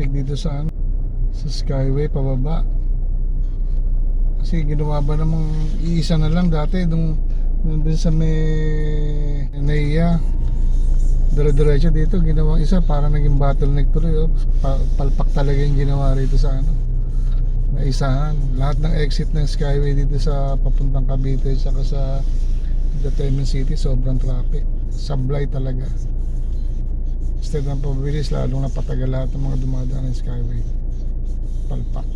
traffic dito sa ano, sa Skyway pababa. Kasi ginawa ba namang iisa na lang dati nung nandun sa may Naiya. Dire-diretso dito ginawang isa para naging bottleneck tuloy. Oh. Pa- palpak talaga yung ginawa rito sa ano. Naisahan. Lahat ng exit ng Skyway dito sa papuntang Cavite saka sa Entertainment City sobrang traffic. Sablay talaga. Instead ng pabilis lalong napatagal lahat ng mga dumadaan ng Skyway. Palpak.